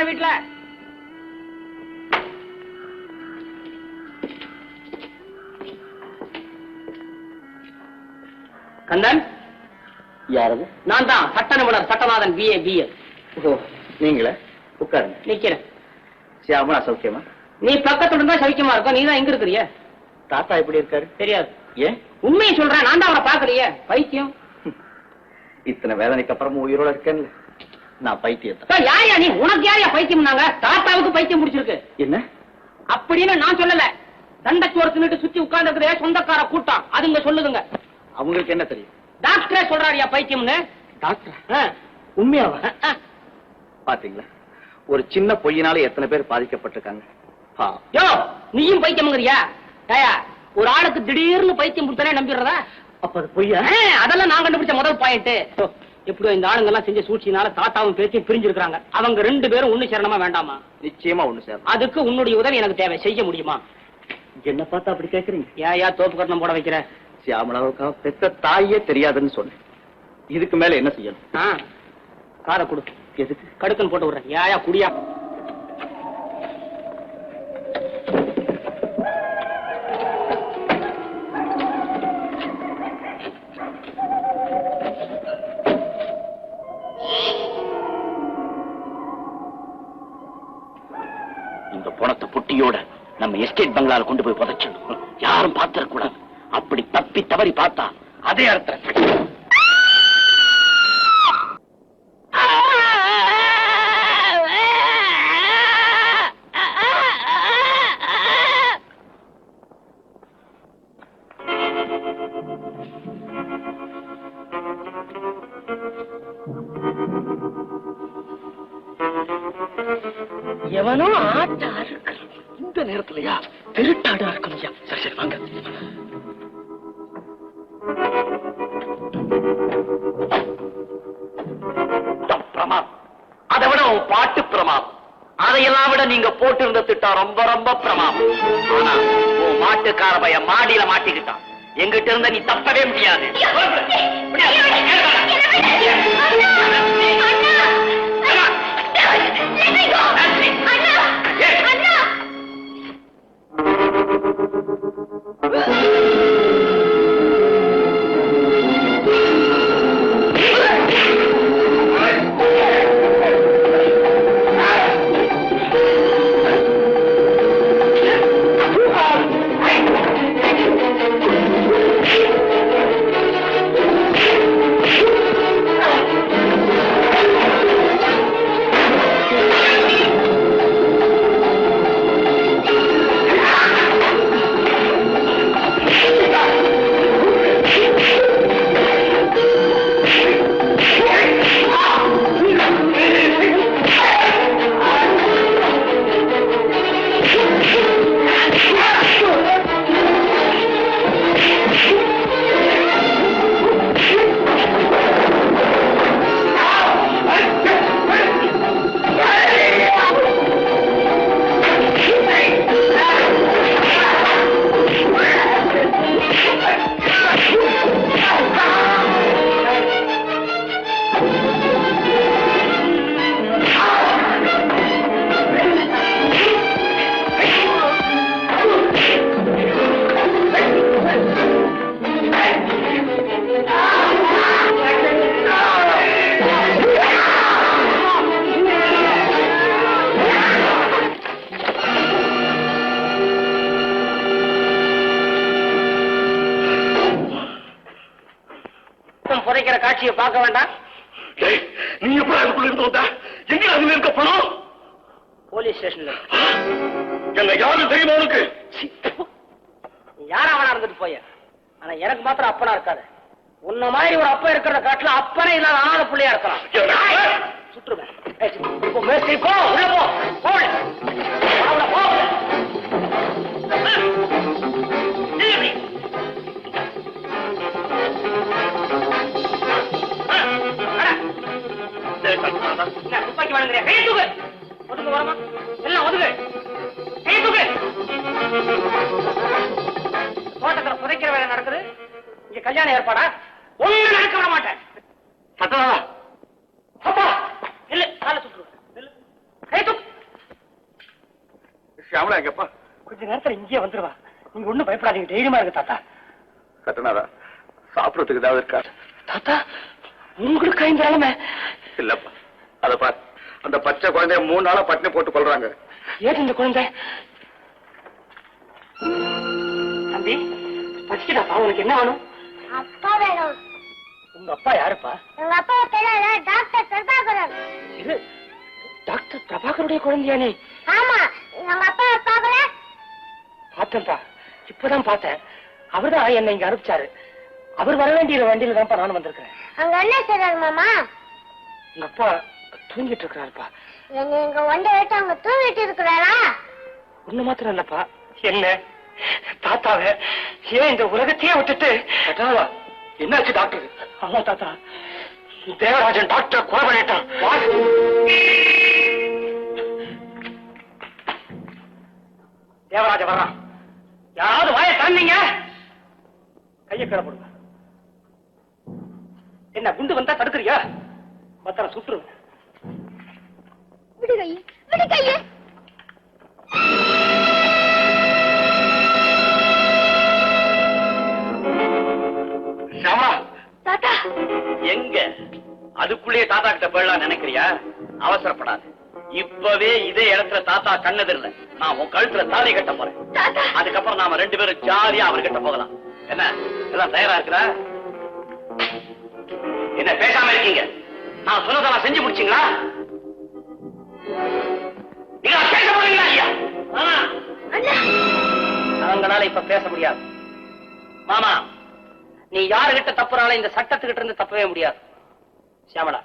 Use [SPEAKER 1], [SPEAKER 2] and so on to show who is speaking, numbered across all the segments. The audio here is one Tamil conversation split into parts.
[SPEAKER 1] யாரா வீட்டுல கந்தன்?
[SPEAKER 2] யாரது?
[SPEAKER 1] நான் தான் சட்ட நிபுணர் சட்டநாதன் பிஏ பிஏ
[SPEAKER 2] ஓ நீங்களே? உட்காருங்க.
[SPEAKER 1] நிக்கிறேன்.
[SPEAKER 2] சியாமலா சௌக்கியமா?
[SPEAKER 1] நீ பக்கத்துல இருந்தா சவிக்கமா இருக்கும் நீ தான் எங்க இருக்கிறிய?
[SPEAKER 2] தாத்தா எப்படி இருக்காரு?
[SPEAKER 1] தெரியாது.
[SPEAKER 2] ஏன்?
[SPEAKER 1] உண்மையை சொல்றேன் நான் தான் அவனை பாக்குறிய பைத்தியம்.
[SPEAKER 2] இத்தனை வேதனைக்கு அப்புறமும் உயிரோட இருக்கேன்ல. நான்
[SPEAKER 1] அக்கா, யாரையா நீ? உனக்கு யாரையா பைத்தியம்னாங்க தாத்தாவுக்கு பைத்தியம் முடிச்சிருக்கு
[SPEAKER 2] என்ன?
[SPEAKER 1] அப்படின்னு நான் சொல்லல. தண்டச்சோறு தின்னுட்டு சுத்தி உட்கார்ந்து சொந்தக்கார கூட்டம். அதுங்க சொல்லுதுங்க.
[SPEAKER 2] அவங்களுக்கு என்ன தெரியும்?
[SPEAKER 1] டாக்டரே சொல்றாருயா பைத்தியம்னு?
[SPEAKER 2] டாக்டர்? உண்மையாவா. பாத்தீங்களா? ஒரு சின்ன பொய்யினால எத்தனை பேர் பாதிக்கப்பட்டிருக்காங்க.
[SPEAKER 1] யோ நீயும் பைத்தியம்ங்கிறியா? டயா ஒரு ஆளுக்கு திடீர்னு பைத்தியம் கொடுத்தானே நம்பிடுறதா?
[SPEAKER 2] அப்ப அது பொய்யா?
[SPEAKER 1] அதெல்லாம் நான் கண்டுபிடிச்ச முதல் பாயிண்ட் எப்படியோ இந்த ஆளுங்க எல்லாம் செஞ்ச சூழ்ச்சினால தாத்தாவும் பேத்தியும் பிரிஞ்சிருக்காங்க அவங்க ரெண்டு பேரும் ஒண்ணு சேரணுமா வேண்டாமா?
[SPEAKER 2] நிச்சயமா ஒண்ணு சேரும்
[SPEAKER 1] அதுக்கு உன்னுடைய உதவி எனக்கு தேவை. செய்ய முடியுமா?
[SPEAKER 2] என்ன பார்த்தா அப்படி கேக்குறீங்க?
[SPEAKER 1] ஏயா தோப்பு கட்டணம் போட வைக்கிற?
[SPEAKER 2] சியாமலாவுக்கா பெத்த தாயே தெரியாதுன்னு சொன்னேன். இதுக்கு மேல என்ன செய்யணும்?
[SPEAKER 1] காரை கொடு.
[SPEAKER 2] எதுக்கு?
[SPEAKER 1] கடுக்கன் போட்டு விடுறேன். ஏயா குடியா?
[SPEAKER 3] நம்ம எஸ்டேட் பங்களால கொண்டு போய் புதைச்சிடணும் யாரும் பார்த்திடக் கூடாது அப்படி தப்பி தவறி பார்த்தா அதே அர்த்தம்.
[SPEAKER 1] எவனோ ஆட்டார்.
[SPEAKER 3] இந்த நேரத்துலயா திருட்டாடா இருக்கணும் சரி சரி வாங்க அதை விட உன் பாட்டு பிரமாதம் அதையெல்லாம் விட நீங்க போட்டிருந்த திட்டம் ரொம்ப ரொம்ப பிரமாதம் ஆனா உன் மாட்டுக்கார பையன் மாடியில மாட்டிக்கிட்டான் எங்கிட்ட இருந்த நீ தப்பவே முடியாது
[SPEAKER 1] thank you. பார்க்க வேண்டாம்.
[SPEAKER 3] நீ எப்படி அதுக்குள்ள இருந்து வந்த? எங்க அதுல இருக்க பணம்?
[SPEAKER 1] போலீஸ் ஸ்டேஷன்ல.
[SPEAKER 3] என்ன யாரும் தெரியுமா உனக்கு?
[SPEAKER 1] யாரா வேணா இருந்துட்டு போய? ஆனா எனக்கு மாத்திரம் அப்பனா இருக்காது. உன்ன மாதிரி ஒரு அப்பா இருக்கிறத காட்டுல அப்பனே இல்லாத அனாத புள்ளையா இருக்கலாம்? சுற்றுவேன். இப்போ மேஸ்திரி போ. உள்ள போ. போ. இங்க கல்யாணம் ஏற்பாடா? ஒண்ணு நடக்க விட மாட்டேன்.
[SPEAKER 3] சத்தா
[SPEAKER 1] அப்பா இல்ல கால
[SPEAKER 4] எங்கப்பா?
[SPEAKER 5] கொஞ்ச நேரத்துல இங்கேயே வந்துருவா. நீங்க ஒண்ணும் பயப்படாதீங்க தைரியமா இருக்கு தாத்தா.
[SPEAKER 4] சட்டநாதா சாப்பிடறதுக்கு ஏதாவது இருக்கா?
[SPEAKER 5] தாத்தா உங்களுக்கு இந்த நிலைமை.
[SPEAKER 4] இல்லப்பா. அத பார். அந்த பச்சை குழந்தைய மூணு நாளா பட்டினி போட்டு கொள்றாங்க
[SPEAKER 5] ஏன் இந்த குழந்தை? தம்பி பசிக்குதாப்பா? உனக்கு என்ன வேணும்?
[SPEAKER 6] அப்பா வேணும்.
[SPEAKER 5] உங்க அப்பா யாருப்பா?
[SPEAKER 6] எங்க அப்பா தெரியல டாக்டர் பிரபாகரன்.
[SPEAKER 5] இது டாக்டர் பிரபாகருடைய குழந்தையா நீ
[SPEAKER 6] ஆமா எங்க அப்பா பார்க்கல
[SPEAKER 5] பார்த்தேன்ப்பா. இப்பதான் பார்த்தேன். அவர்தான் என்னை இங்க அனுப்பிச்சாரு. அவர் வர வேண்டிய வண்டியில தான்ப்பா நானும் வந்திருக்கிறேன்.
[SPEAKER 6] அங்க என்ன செய்றாரு மாமா.
[SPEAKER 5] உங்க அப்பா தூங்கிட்டு இருக்கிறாருப்பா
[SPEAKER 6] என்ன இங்க ஒன்றை வச்சு அங்க தூங்கிட்டு இருக்கிறாரா?
[SPEAKER 5] ஒண்ணு மாத்திரம் இல்லப்பா. என்ன? தாத்தாவ ஏன் இந்த உலகத்தையே விட்டுட்டு? என்னாச்சு டாக்டர்? ஆமா தாத்தா. தேவராஜன் டாக்டர் கொலை பண்ணிட்டான். தேவராஜ வர்றான் யாராவது வாய தந்தீங்க கையை கிளப்படுங்க என்ன குண்டு வந்தா தடுக்கிறியா? மத்தர சுட்டுருங்க.
[SPEAKER 6] விடு கை தாத்தா.
[SPEAKER 3] எங்க? அதுக்குள்ளேயே தாத்தா கிட்ட போயிடலாம் நினைக்கிறியா? அவசரப்படாது. இப்பவே இதே இடத்துல தாத்தா கண்ணதில்ல நான் உன் கழுத்துல தாலி கட்ட போறேன். அதுக்கப்புறம் நாம ரெண்டு பேரும் ஜாலியா அவர்கிட்ட போகலாம். என்ன? எல்லாம் தயாரா இருக்கிறா? என்ன பேசாம இருக்கீங்க? நான் சொன்னதெல்லாம் செஞ்சு முடிச்சீங்களா? நீங்க பேச போறீங்களா ஐயா
[SPEAKER 5] அவங்களால இப்ப பேச முடியாது. மாமா நீ யாருகிட்ட தப்புறால இந்த சட்டத்துக்கிட்ட இருந்து தப்பவே முடியாது. சியாமலா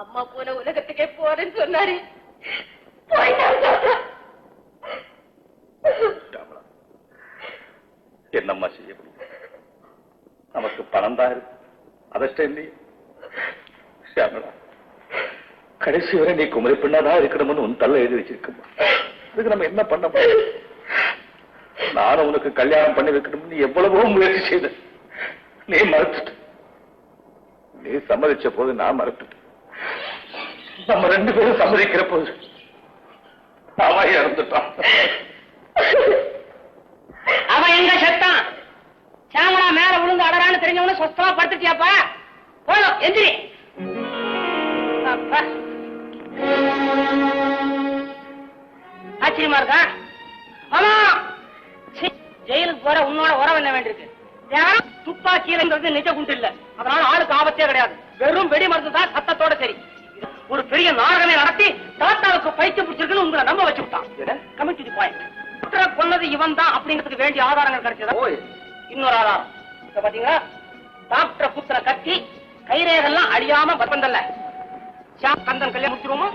[SPEAKER 6] அம்மா போன உலகத்துக்கே போறேன்னு சொன்னாரு.
[SPEAKER 4] என்னம்மா செய்ய முடியும்? நமக்கு பணம் தான் இருக்கு. அதிர்ஷ்டம் இல்லையே? கடைசி வரை நீ குமரி பெண்ணாதான் இருக்கணும்னு உன் தள்ள எழுதி வச்சிருக்கமா அதுக்கு நம்ம என்ன பண்ண முடியும்? நானும் உனக்கு கல்யாணம் பண்ணி வைக்கணும்னு எவ்வளவோ முயற்சி செய்த. நீ மறுத்துட்ட நீ சம்மதிச்ச போது நான் மறுத்துட்டேன் நம்ம ரெண்டு பேரும் சம்மதிக்கிற போது அவன் இறந்துட்டான்
[SPEAKER 5] அவன் எங்க செத்தான்? சாமனா மேல விழுந்து அடறான்னு தெரிஞ்சவனு சொஸ்தமா படுத்துட்டியாப்பா? போதும் எந்திரி. ஆச்சரியமா இருக்கா? ஆமா
[SPEAKER 1] ஜெயிலுக்கு போற உன்னோட உறவு என்ன வேண்டியிருக்கு? தியானம் துப்பாக்கியிலங்கிறது நிஜ குண்டு இல்ல. அதனால ஆளுக்கு ஆபத்தே கிடையாது. வெறும் வெடி மருந்து தான் சத்தத்தோட சரி. ஒரு பெரிய நாடகமே நடத்தி தாத்தாவுக்கு பைத்தியம் பிடிச்சிருக்குன்னு உங்களை நம்ப வச்சு விட்டான். கமிட்டி பாயிண்ட் கொன்னது இவன் தான் அப்படிங்கிறதுக்கு வேண்டிய ஆதாரங்கள் கிடைச்சதா? இன்னொரு ஆதாரம். இப்ப பாத்தீங்களா? டாக்டர் குத்துற கத்தி கைரேகெல்லாம் அழியாம பத்தந்தல்ல கந்தன் கல்யாணம் முடிச்சிருவோமா?